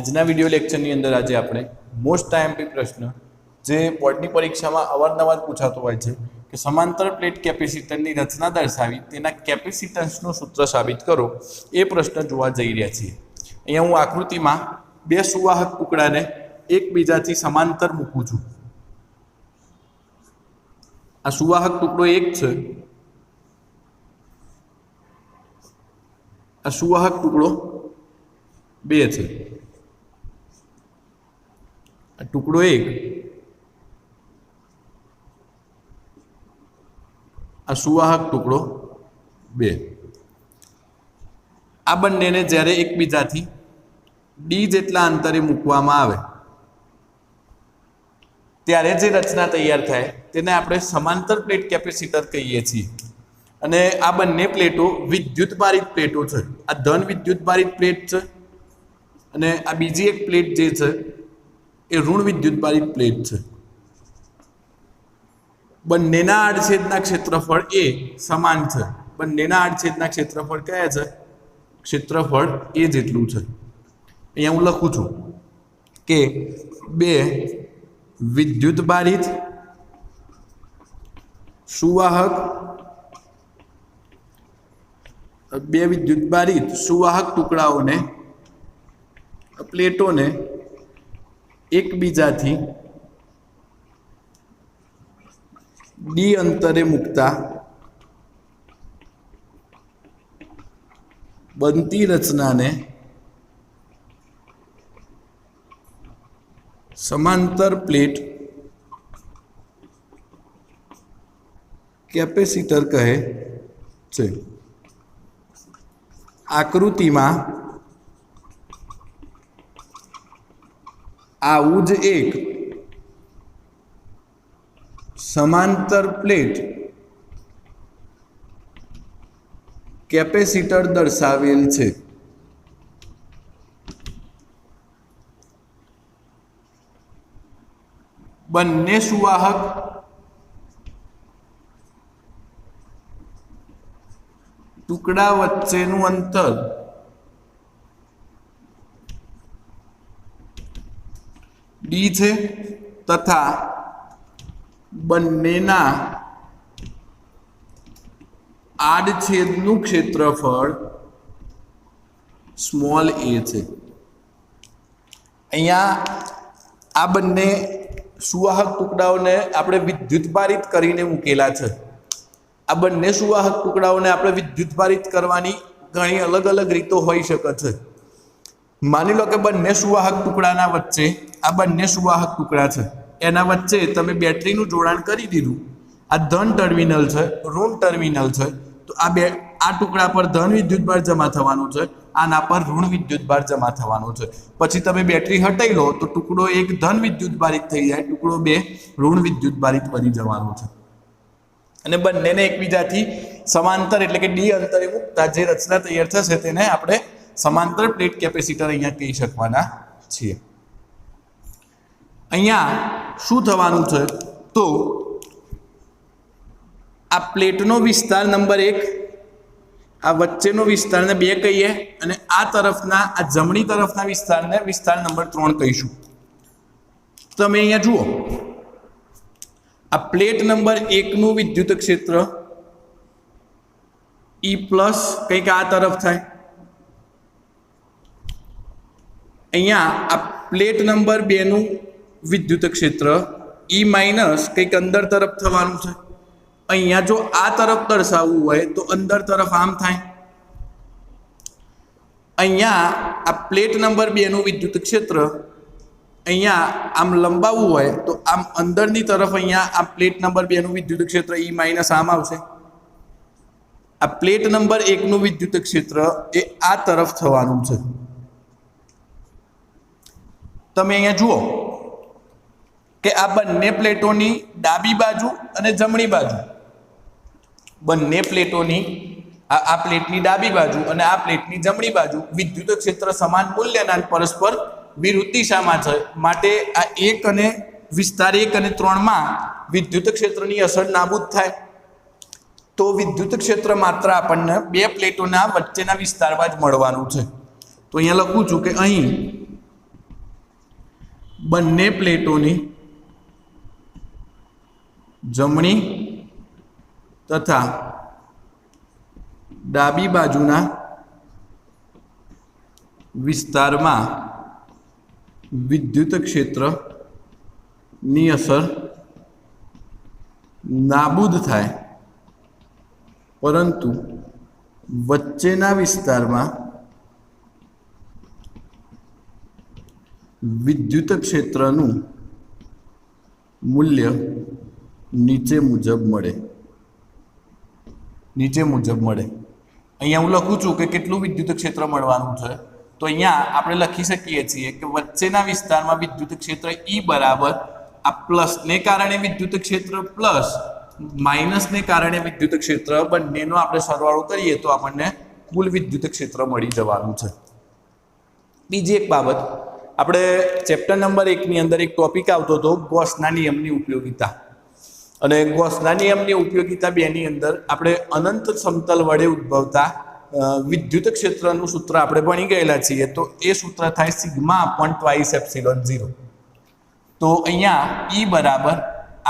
આજના વીડિયો લેક્ચરની અંદર આજે આપણે મોસ્ટ આઈએમપી પ્રશ્ન જે બોર્ડની પરીક્ષામાં અવારનવાર પૂછાતો હોય છે કે સમાંતર પ્લેટ કેપેસિટરની રચના દર્શાવી તેના કેપેસિટન્સનું સૂત્ર સાબિત કરો, એ પ્રશ્ન જોવા જઈ રહ્યા છીએ. અહીંયા હું આકૃતિમાં બે સુવાહક ટુકડાને એકબીજાથી સમાંતર મૂકું છું. આ સુવાહક ટુકડો એક છે. આ સુવાહક ટુકડો બે છે. ટુકડો એક. આ સુવાહક ટુકડો બે. આ બંનેને જ્યારે એકબીજાથી ડી જેટલા અંતરે મૂકવામાં આવે, ત્યારે જે રચના તૈયાર થાય તેને આપણે સમાંતર પ્લેટ કેપેસિટર કહીએ છીએ. અને આ બંને પ્લેટો વિદ્યુતભારિત પ્લેટો છે. આ ધન વિદ્યુતભારિત પ્લેટ છે અને આ બીજી એક પ્લેટ જે છે એ ઋણ વિદ્યુતભારી પ્લેટ છે. બંનેના આડછેદના ક્ષેત્રફળ એ સમાન છે. બંનેના આડછેદના ક્ષેત્રફળ કયા છે? ક્ષેત્રફળ એ જેટલું છે. અહીંયા હું લખું છું કે બે વિદ્યુત ભારિત સુવાહક, બે વિદ્યુત ભારિત સુવાહક ટુકડાઓને, પ્લેટોને એકબીજાથી ડી અંતરે મૂકતા બનતી રચનાને સમાંતર પ્લેટ કેપેસિટર કહે છે. આકૃતિમાં આવું જ એક સમાંતર પ્લેટ કેપેસિટર દર્શાવેલ છે. બંને સુવાહક ટુકડા વચ્ચેનું અંતર ડી છે તથા બંનેના આડછેદનું ક્ષેત્રફળ સ્મોલ એ છે. અહીંયા આ બંને સુવાહક ટુકડાઓને આપણે વિદ્યુતભારિત કરીને મૂકેલા છે. આ બંને સુવાહક ટુકડાઓને આપણે વિદ્યુતભારિત કરવાની ઘણી અલગ અલગ રીતો હોઈ શકે છે. માની લો કે બંને સુવાહક ટુકડાના વચ્ચે, આ બંને સુવાહક ટુકડા છે. એના વચ્ચે તમે બેટરીનું જોડાણ કરી દીધું. આ ધન ટર્મિનલ છે, ઋણ ટર્મિનલ છે. તો આ બે, આ ટુકડા પર ધન વિદ્યુતભાર જમા થવાનું છે, આના પર ઋણ વિદ્યુતભાર જમા થવાનું છે. પછી તમે બેટરી હટાઈ લો, તો ટુકડો એક ધન વિદ્યુતભારિત થઈ જાય, ટુકડો બે ઋણ વિદ્યુતભારિત બની જવાનો છે. અને બંનેને એકબીજાથી સમાંતર એટલે કે ડી અંતરે મૂકતા જે રચના તૈયાર થશે તેને આપણે સમાંતર પ્લેટ કેપેસિટર અહીંયા કહી શકવાના છીએ. અહીંયા શું થવાનું છે? તો આ પ્લેટનો વિસ્તાર નંબર એક, આ વચ્ચેનો વિસ્તારને બે કહીએ અને આ તરફના, આ જમણી તરફના વિસ્તારને વિસ્તાર નંબર ત્રણ કહીશું. તમે અહીંયા જુઓ. આ પ્લેટ નંબર એકનું વિદ્યુત ક્ષેત્ર ઈ પ્લસ કંઈક આ તરફ થાય. અહીંયા આ પ્લેટ નંબર બેનું વિદ્યુત ક્ષેત્ર ઈ માઇનસ કંઈક અંદર તરફ થવાનું છે. અહીંયા જો આ તરફ દર્શાવવું હોય તો અંદર તરફ આમ થાય. અહીંયા આ પ્લેટ નંબર બેનું વિદ્યુત ક્ષેત્ર અહીંયા આમ લંબાવવું હોય તો આમ અંદરની તરફ અહીંયા આ પ્લેટ નંબર બેનું વિદ્યુત ક્ષેત્ર ઈ માઇનસ આમ આવશે. આ પ્લેટ નંબર એકનું વિદ્યુત ક્ષેત્ર એ આ તરફ થવાનું છે. તમે અહીંયા જુઓ કે આ બંને પ્લેટોની ડાબી બાજુ અને જમણી બાજુ. બંને પ્લેટોની આ પ્લેટની ડાબી બાજુ અને આ પ્લેટની જમણી બાજુ વિદ્યુત ક્ષેત્ર સમાન મૂલ્યના પરસ્પર વિરુદ્ધ દિશામાં છે. માટે આ એક અને વિસ્તાર એક અને ત્રણમાં વિદ્યુત ક્ષેત્રની અસર નાબૂદ થાય. તો વિદ્યુત ક્ષેત્ર માત્ર આપણને બે પ્લેટોના વચ્ચેના વિસ્તારમાં જ મળવાનું છે. તો અહીંયા લખું છું કે અહીં બંને પ્લેટોની જમણી તથા ડાબી બાજુના વિસ્તારમાં વિદ્યુત ક્ષેત્રની અસર નાબૂદ થાય. પરંતુ વચ્ચેના વિસ્તારમાં વિદ્યુત ક્ષેત્રનું મૂલ્ય નીચે મુજબ મળે. નીચે મુજબ મળે. અહીંયા હું લખું છું કે કેટલું વિદ્યુત ક્ષેત્ર મળવાનું છે? તો અહીંયા આપણે લખી શકીએ છીએ કે વચ્ચેના વિસ્તારમાં વિદ્યુત ક્ષેત્ર ઈ બરાબર આ પ્લસને કારણે વિદ્યુત ક્ષેત્ર પ્લસ માઇનસને કારણે વિદ્યુત ક્ષેત્ર બંનેનો આપણે સરવાળો કરીએ તો આપણને કુલ વિદ્યુત ક્ષેત્ર મળી જવાનું છે. બીજી એક બાબત આપણે ચેપ્ટર નંબર એકની અંદર એક ટોપિક આવતો હતો, ગોસના નિયમની ઉપયોગિતા. અને ગોસના નિયમની ઉપયોગિતા બેની અંદર આપણે અનંત સમતલ વડે ઉદ્ભવતા વિદ્યુત ક્ષેત્રનું સૂત્ર આપણે ભણી ગયેલા છીએ, તો એ સૂત્ર થાય sigma upon twice epsilon zero. તો અહીંયા ઈ બરાબર,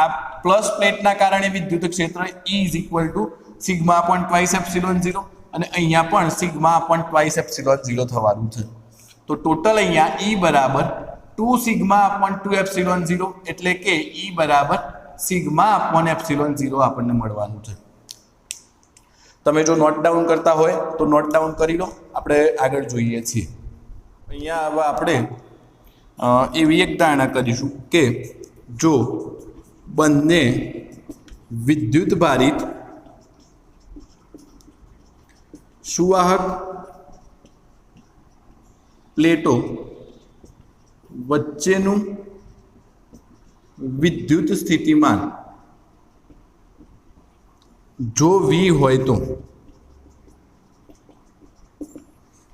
આ પ્લસ પ્લેટના કારણે વિદ્યુત ક્ષેત્ર E is equal to sigma upon twice epsilon zero, અને અહીંયા પણ sigma upon twice epsilon zero થવાનું છે. તો ટોટલ અહીંયા ઈ બરાબર two sigma upon two epsilon zero એટલે કે ઈ બરાબર સિગ્મા અપોન એપ્સિલોન ઝીરો આપણને મળવાનું છે. તમે જો નોટ ડાઉન કરતા હોય તો નોટ ડાઉન કરી લો. આપણે આગળ જોઈએ છીએ. અહીંયા હવે આપણે એવી એક ધારણા કરીશું કે જો બંને વિદ્યુત ભારિત સુવાહક પ્લેટો વચ્ચેનું વિદ્યુત સ્થિતિમાન જો વી હોય તો.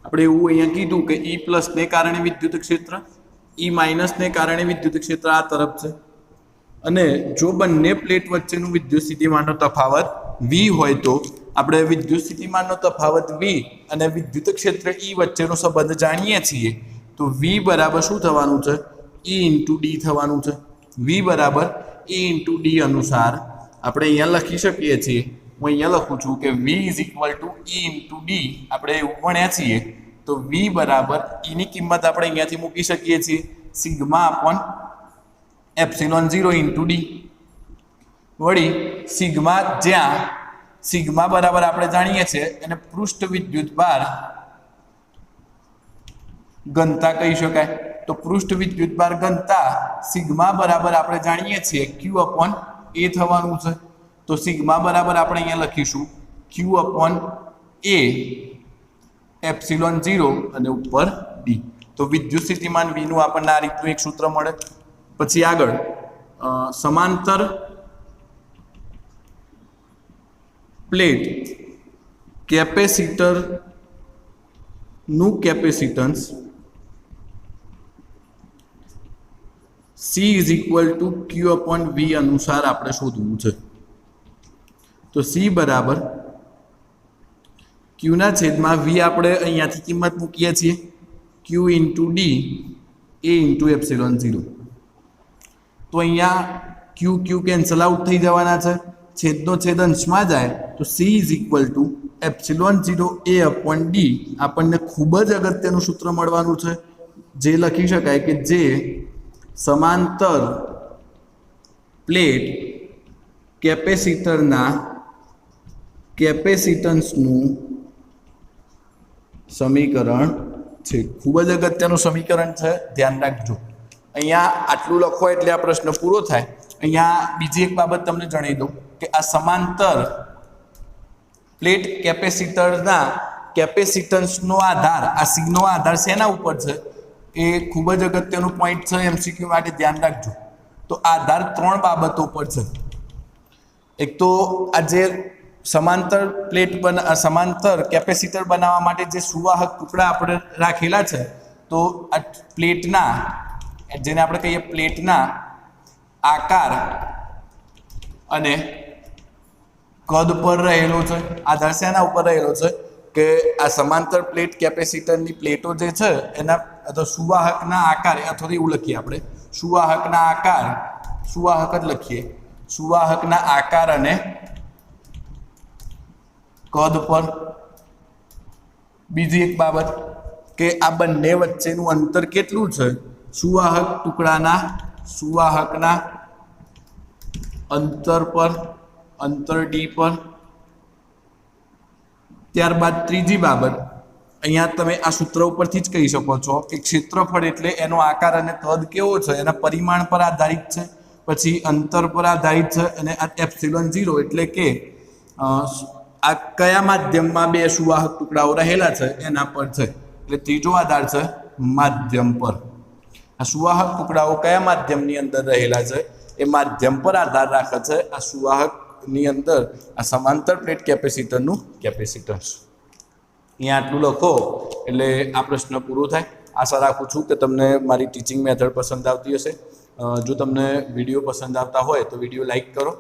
આપણે એવું અહીંયા કીધું કે ઈ પ્લસને કારણે વિદ્યુત ક્ષેત્ર ઈ માઇનસને કારણે વિદ્યુત ક્ષેત્ર આ તરફ છે. અને જો બંને પ્લેટ વચ્ચેનું વિદ્યુત સ્થિતિમાનનો તફાવત વી હોય તો આપણે વિદ્યુત સ્થિતિમાનનો તફાવત વી અને વિદ્યુત ક્ષેત્ર ઈ વચ્ચેનો સંબંધ જાણીએ છીએ. તો વી બરાબર શું થવાનું છે? ઈ ઇન્ટુ ડી થવાનું છે. વી બરાબર ઈ ઇન્ટુ ડી અનુસાર આપણે અહીંયા લખી શકીએ છીએ. હું અહીંયા લખું છું કે V is equal to E into D. આપણે એવું ભણ્યા છીએ. તો વી બરાબર ઈની કિંમત આપણે અહીંયાથી મૂકી શકીએ છીએ. Sigma upon epsilon zero into D. વળી સિગ્મા જ્યાં, સિગ્મા બરાબર આપણે જાણીએ છીએ, એને પૃષ્ઠ વિદ્યુત ભાર ઘનતા કહી શકાય. તો પૃષ્ઠ વિદ્યુત ભાર ઘનતા સિગ્મા બરાબર આપણે જાણીએ છીએ ક્યુ અપોન એ થવાનું છે. તો સિગ્મા બરાબર આપણે અહીંયા લખીશું Q upon A epsilon zero અને ઉપર ડી તો વિદ્યુત સ્થિતિમાન વીનું આપણને આ રીતનું એક સૂત્ર મળે. પછી આગળ સમાંતર પ્લેટ કેપેસિટરનું capacitance C is equal to Q upon V અનુસાર આપણે શોધવું છે. તો સી બરાબર ક્યુના છેદમાં વી આપણે અહીંયાથી કિંમત મૂકીએ છીએ. Q into D A into epsilon zero તો અહીંયા ક્યુ ક્યુ કેન્સલ આઉટ થઈ જવાના છે. છેદનો છેદ અંશમાં જાય, તો C is equal to epsilon zero A upon D આપણને ખૂબ જ અગત્યનું સૂત્ર મળવાનું છે. જે લખી શકાય કે જે સમાંતર પ્લેટ કેપેસિટરના કેપેસિટન્સનું સમીકરણ છે. ખૂબ જ અગત્યનું સમીકરણ છે. ધ્યાન રાખજો. અહીંયા આટલું લખો એટલે આ પ્રશ્ન પૂરો થાય. અહીંયા બીજી એક બાબત તમને જણાવી દઉં. કે આ સમાંતર પ્લેટ કેપેસિટરના કેપેસિટન્સનો આધાર, આ સીનો આધાર શેના ઉપર છે? એ ખૂબ જ અગત્યનું પોઈન્ટ છે એમસીક્યુ માટે ધ્યાન રાખજો. તો આધાર ત્રણ બાબતો ઉપર છે. એક તો આ જે સમાંતર પ્લેટ બના સમાંતર કેપેસિટર બનાવવા માટે જે સુવાહક ટુકડા આપણે રાખેલા છે, તો આ પ્લેટના, જેને આપણે કહીએ પ્લેટના આકાર અને કદ પર રહેલો છે? આધાર શેના ઉપર રહેલો છે કે આ સમાંતર પ્લેટ કેપેસિટરની પ્લેટો જે છે, એના અથવા સુવાહકના આકાર અથવા એવું લખીએ આપણે. સુવાહકના આકાર, સુવાહક જ લખીએ. સુવાહકના આકાર અને કદ પર. બીજી એક બાબત કે આ બંને વચ્ચેનું અંતર કેટલું છે? સુવાહક ટુકડાના સુવાહકના અંતર પર અંતર ડી પર ત્યારબાદ ત્રીજી બાબત, અહીંયા તમે આ સૂત્ર ઉપરથી જ કહી શકો છો કે ક્ષેત્રફળ એટલે એનો આકાર અને કદ કેવો છે, એના પરિમાણ પર આધારિત છે, પછી અંતર પર આધારિત છે અને આ એપ્સિલોન ઝીરો એટલે કે આ કયા માધ્યમમાં બે સુવાહક ટુકડાઓ રહેલા છે એના પર છે. એટલે ત્રીજો આધાર છે માધ્યમ પર. આ સુવાહક ટુકડાઓ કયા માધ્યમની અંદર રહેલા છે એ માધ્યમ પર આધાર રાખે છે. આ સુવાહકની અંદર આ સમાંતર પ્લેટ કેપેસિટરનું કેપેસિટન્સ અહીંયા આટલું લખો, એટલે આ પ્રશ્ન પૂરો થાય. આશા રાખું છું કે તમને મારી ટીચિંગ મેથડ પસંદ આવતી હશે. જો તમને વીડિયો પસંદ આવતા હોય તો વીડિયો લાઇક કરો.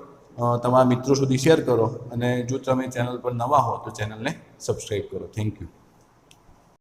તમારા મિત્રો સુધી શેર કરો. અને જો તમે ચેનલ પર નવા હો તો ચેનલને સબસ્ક્રાઈબ કરો. Thank you